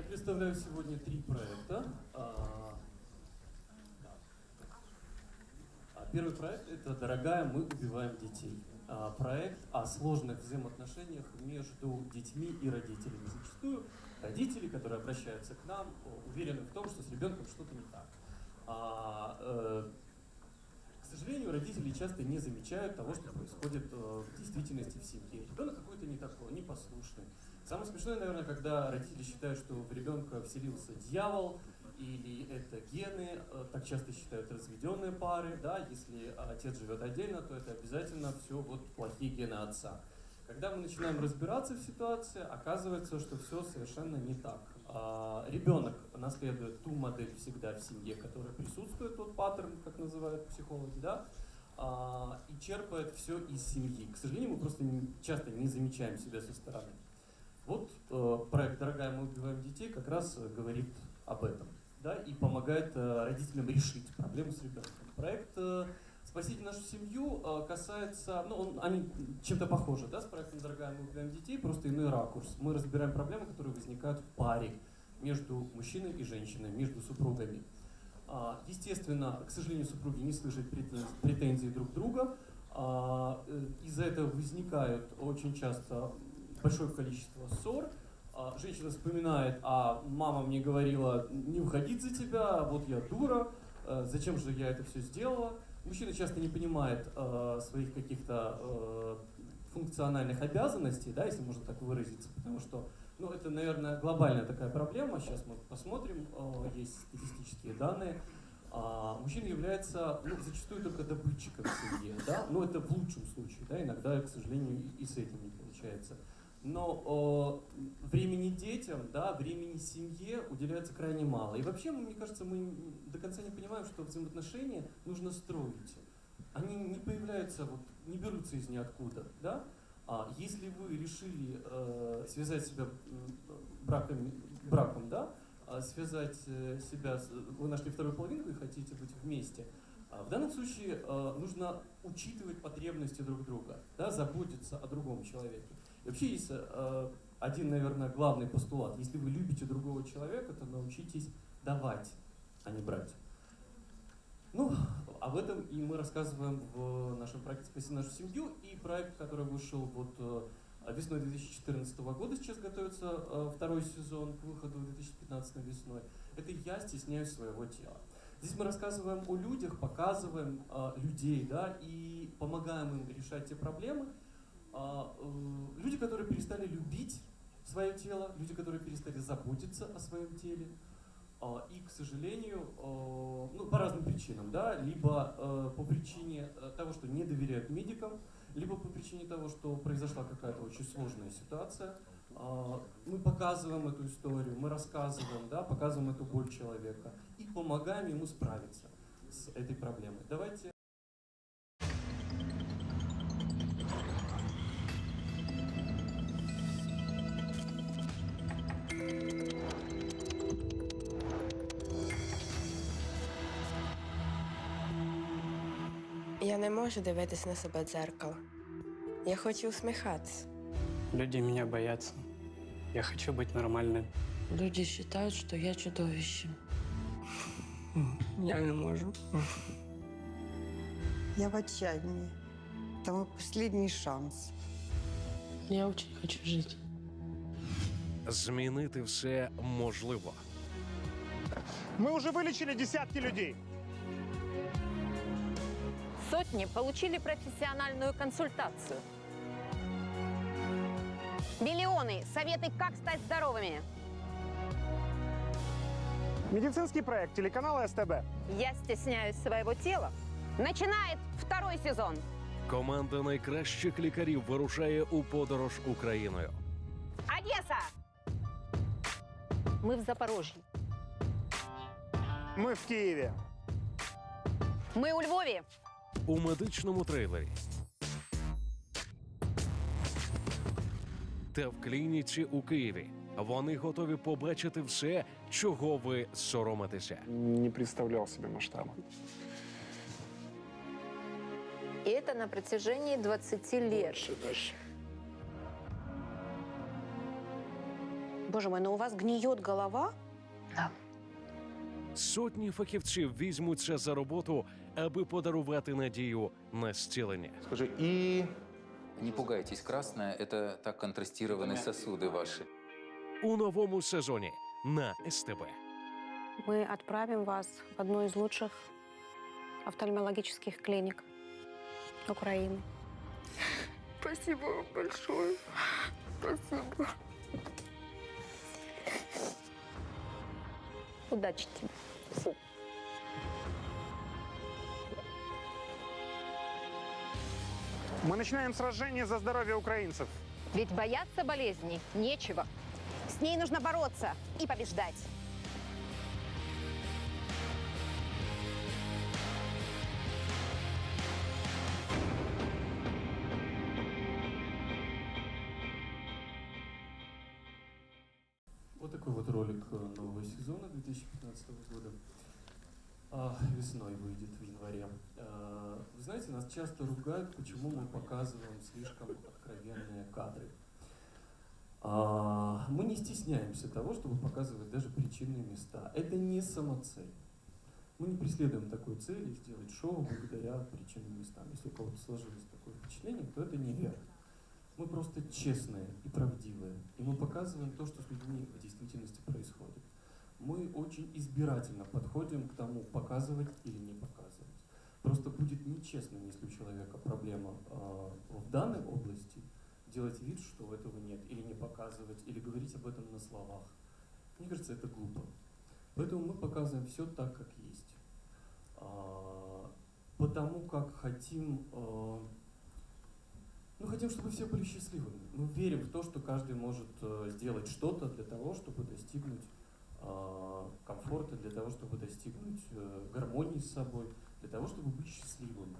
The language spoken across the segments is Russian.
Я представляю сегодня три проекта. А. А, Первый проект – это «Дорогая, мы убиваем детей». А, Проект о сложных взаимоотношениях между детьми и родителями. Зачастую родители, которые обращаются к нам, уверены в том, что с ребенком что-то не так. А, э, К сожалению, родители часто не замечают того, что происходит э, в действительности в семье. Ребенок какой-то не такой, непослушный. Самое смешное, наверное, когда родители считают, что в ребенка вселился дьявол, или это гены, э, так часто считают разведенные пары, да, если отец живет отдельно, то это обязательно все вот плохие гены отца. Когда мы начинаем разбираться в ситуации, оказывается, что все совершенно не так. А, Ребенок наследует ту модель всегда в семье, которая присутствует, тот паттерн, как называют психологи, да, и черпает все из семьи. К сожалению, мы просто часто не замечаем себя со стороны. Вот э, проект «Дорогая, мы убиваем детей» как раз э, говорит об этом, да, и помогает э, родителям решить проблему с ребенком. Проект «Спасите нашу семью» касается, ну, он- они чем-то похожи, да, с проектом «Дорогая, мы убиваем детей», просто иной ракурс. Мы разбираем проблемы, которые возникают в паре между мужчиной и женщиной, между супругами. А, Естественно, к сожалению, супруги не слышат претензий, друг друга. А, э, Из-за этого возникают очень часто большое количество ссор. А, Женщина вспоминает, а мама мне говорила не выходить за тебя, вот я дура, э, зачем же я это все сделала. Мужчина часто не понимает э, своих каких-то функциональных обязанностей, да, если можно так выразиться, потому что ну, это, наверное, глобальная такая проблема. Сейчас мы посмотрим, э, есть статистические данные. А, мужчина является ну, зачастую только добытчиком в семье, да, но это в лучшем случае, да, иногда, к сожалению, и с этим не получается. Но э, времени детям, да, времени семье уделяется крайне мало. И вообще, мне кажется, мы до конца не понимаем, что взаимоотношения нужно строить. Они не появляются, вот, не берутся из ниоткуда, да. А если вы решили э, связать себя браком, браком, да, а связать э, себя, вы нашли вторую половинку и хотите быть вместе, а в данном случае э, нужно учитывать потребности друг друга, да, заботиться о другом человеке. И вообще есть э, один, наверное, главный постулат. Если вы любите другого человека, то научитесь давать, а не брать. Ну, об этом и мы рассказываем в нашем проекте «Спаси нашу семью». И проект, который вышел вот э, весной 2014 года, сейчас готовится э, второй сезон к выходу 2015 весной. Это «Я стесняюсь своего тела». Здесь мы рассказываем о людях, показываем э, людей, да, и помогаем им решать те проблемы. А, люди, которые перестали любить свое тело, люди, которые перестали заботиться о своем теле, И, к сожалению, э, ну, по разным причинам, да, либо э, по причине э, того, что не доверяют медикам, либо по причине того, что произошла какая-то очень сложная ситуация. А, Мы показываем эту историю, мы рассказываем, да, показываем эту боль человека и помогаем ему справиться с этой проблемой. Давайте Я не можу дивитись на себе в дзеркало. Я хочу усміхатися. Люди меня боятся. Я хочу быть нормальным. Люди считают, что я чудовище. Я не можу. Я в отчаянии. Это мой последний шанс. Я очень хочу жить. Змінити все можливо. Мы уже вылечили десятки людей. Сотни получили профессиональную консультацию. Миллионы советы, как стать здоровыми. Медицинский проект телеканала СТБ. Я стесняюсь своего тела. Начинает второй сезон. Команда найкращих лікарів вирушає у подорож Україною. Одесса! Мы в Запорожье. Мы в Киеве. Мы у Львове. У медичному трейлері. Та в клініці у Києві. Вони готові побачити все, чого ви соромитеся. не представлял себе масштаба. И это на протяжении 20 лет. Боже мой, но у вас гниет голова? Сотні фахівців візьмуться за роботу, аби подарувати надію на зцілення. Скажи, и... Не пугайтесь, красное – это так контрастированы сосуды ваши. У новому сезоні на СТБ. Мы отправим вас в одну из лучших офтальмологических клиник Украины. Спасибо вам большое. Спасибо. Удачи тебе. Мы начинаем сражение за здоровье украинцев. Ведь бояться болезни нечего. С ней нужно бороться и побеждать. Вот такой вот ролик э, нового сезона 2015 года. Весной выйдет в январе. А, вы знаете, нас часто ругают, почему мы показываем слишком откровенные кадры. А, мы не стесняемся того, чтобы показывать даже причинные места. Это не самоцель. Мы не преследуем такой цели сделать шоу благодаря причинным местам. Если у кого-то сложилось такое впечатление, то это неверно. Мы просто честные и правдивые. И мы показываем то, что с людьми в действительности происходит. Мы очень избирательно подходим к тому, показывать или не показывать. Просто будет нечестным, если у человека проблема э, в данной области, делать вид, что этого нет, или не показывать, или говорить об этом на словах. Мне кажется, это глупо. Поэтому мы показываем все так, как есть. А, потому как хотим э, ну, хотим, чтобы все были счастливыми. Мы верим в то, что каждый может э, сделать что-то для того, чтобы достигнуть комфорта, для того, чтобы достигнуть э, гармонии с собой, для того, чтобы быть счастливым,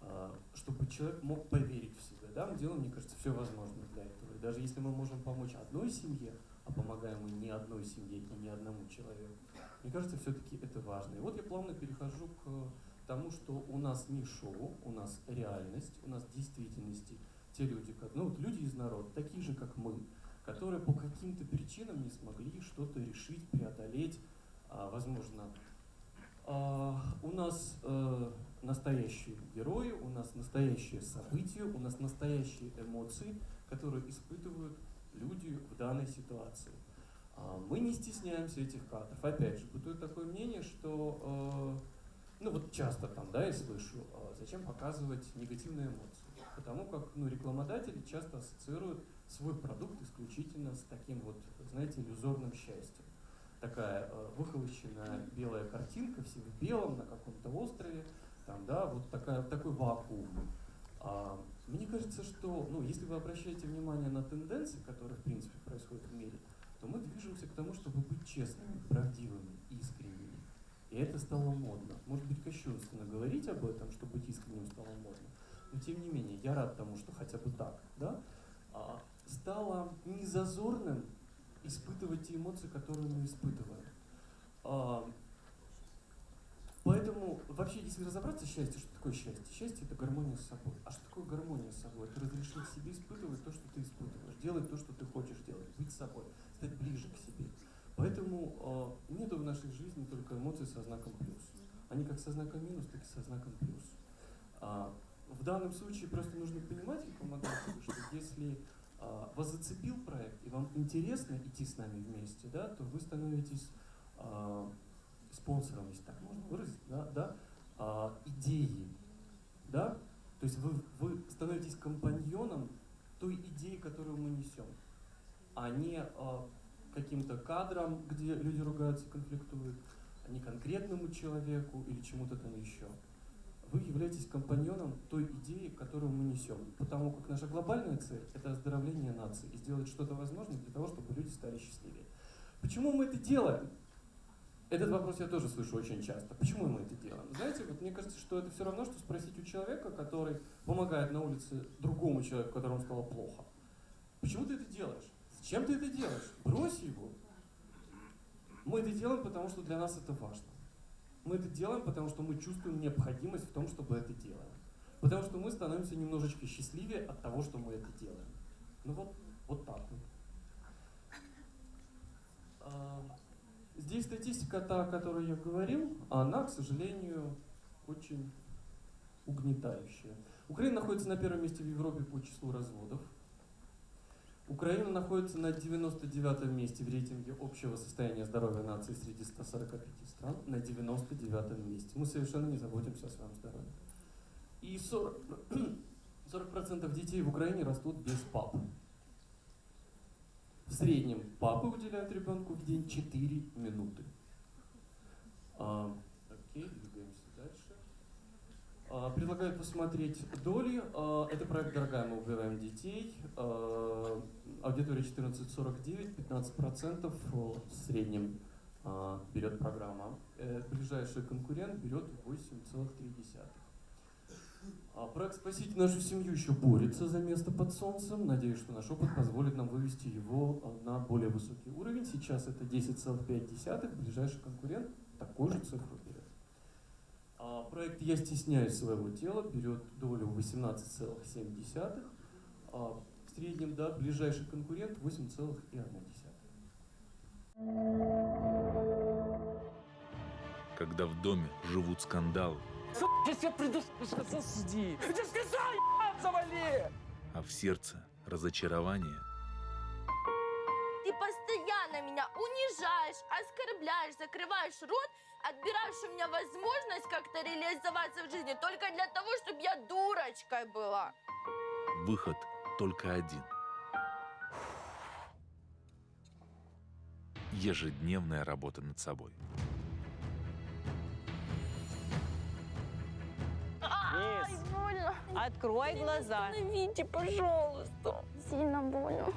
э, чтобы человек мог поверить в себя. Да, мы делаем, мне кажется, все возможное для этого. И даже если мы можем помочь одной семье, а помогаем мы не одной семье и не одному человеку, мне кажется, все-таки это важно. И вот я плавно перехожу к тому, что у нас не шоу, у нас реальность, у нас действительности те люди, как, ну вот люди из народа, такие же, как мы, которые по каким-то причинам не смогли что-то решить, преодолеть, а, возможно. А, у нас э, настоящие герои, у нас настоящие события, у нас настоящие эмоции, которые испытывают люди в данной ситуации. А, мы не стесняемся этих кадров. Опять же, бытует такое мнение, что э, ну вот часто там, да, я слышу, зачем показывать негативные эмоции? Потому как, ну, рекламодатели часто ассоциируют свой продукт исключительно с таким вот, знаете, иллюзорным счастьем. Такая э, выхолощенная белая картинка, все в белом, на каком-то острове, там, да, вот такая, такой вакуум. А, мне кажется, что, ну, если вы обращаете внимание на тенденции, которые, в принципе, происходят в мире, то мы движемся к тому, чтобы быть честными, правдивыми, искренними. И это стало модно. Может быть, кощунственно говорить об этом, что быть искренним стало модно. Но тем не менее, я рад тому, что хотя бы так, да, стало незазорным испытывать те эмоции, которые мы испытываем. А, поэтому, вообще, если разобраться, счастье, что такое счастье? Счастье – это гармония с собой. А что такое гармония с собой? Это разрешить себе испытывать то, что ты испытываешь, делать то, что ты хочешь делать, быть собой, стать ближе к себе. Поэтому э, нету в нашей жизни только эмоций со знаком плюс. Они как со знаком минус, так и со знаком плюс. А, в данном случае просто нужно понимать, как помогать, что если вас зацепил проект и вам интересно идти с нами вместе, да, то вы становитесь а, спонсором, если так можно выразить, да, да, а, идеи, да, то есть вы, вы становитесь компаньоном той идеи, которую мы несем, а не а, каким-то кадром, где люди ругаются, конфликтуют, а не конкретному человеку или чему-то там еще вы являетесь компаньоном той идеи, которую мы несем. Потому как наша глобальная цель – это оздоровление нации и сделать что-то возможное для того, чтобы люди стали счастливее. Почему мы это делаем? Этот вопрос я тоже слышу очень часто. Почему мы это делаем? Знаете, вот мне кажется, что это все равно, что спросить у человека, который помогает на улице другому человеку, которому стало плохо. Почему ты это делаешь? Зачем ты это делаешь? Брось его. Мы это делаем, потому что для нас это важно. Мы это делаем, потому что мы чувствуем необходимость в том, чтобы это делаем. Потому что мы становимся немножечко счастливее от того, что мы это делаем. Ну вот, вот так вот. А, Здесь статистика, та, о которой я говорил, она, к сожалению, очень угнетающая. Украина находится на первом месте в Европе по числу разводов. Украина находится на 99 месте в рейтинге общего состояния здоровья нации среди 145 стран, на 99 месте. Мы совершенно не заботимся о своем здоровье. И 40, 40% детей в Украине растут без пап. В среднем папы уделяют ребенку в день 4 минуты. А, окей, предлагаю посмотреть доли. А, это проект «Дорогая, мы убиваем детей». А, аудитория 14-49, 15% в среднем а, берет программа. Э, ближайший конкурент берет 8,3%. А проект «Спасите нашу семью» еще борется за место под солнцем. Надеюсь, что наш опыт позволит нам вывести его а, на более высокий уровень. Сейчас это 10,5. Ближайший конкурент такую же цифру берет. А проект «Я стесняюсь своего тела» берет долю 18,7. А в среднем, да, ближайший конкурент 8,1. Когда в доме живут скандалы, Сейчас я приду, сиди. Я сказал, завали! а в сердце разочарование, постоянно меня унижаешь, оскорбляешь, закрываешь рот, отбираешь у меня возможность как-то реализоваться в жизни только для того, чтобы я дурочкой была. выход только один. Ежедневная работа над собой. Ай, больно. Открой глаза. Остановите, пожалуйста. Сильно больно.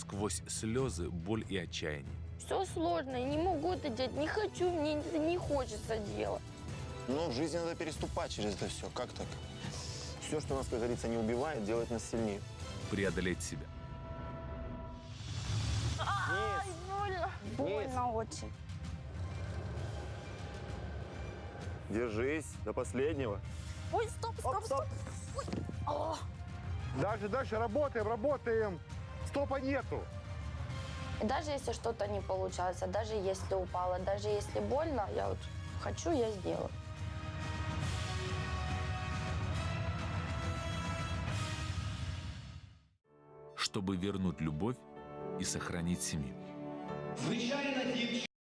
Сквозь слезы, боль и отчаяние. Все сложно, я не могу это делать, не хочу, мне это не хочется делать. Но в жизни надо переступать через это все. Как так? Все, что нас, как говорится, не убивает, делает нас сильнее. Преодолеть себя. Ай, больно. Больно очень. Держись до последнего. Ой, стоп, стоп, стоп. Ой. А. Дальше, дальше, работаем, работаем. Стопа нету. Даже если что-то не получается, даже если упала, даже если больно, я вот хочу, я сделаю. Чтобы вернуть любовь и сохранить семью. Дівчина.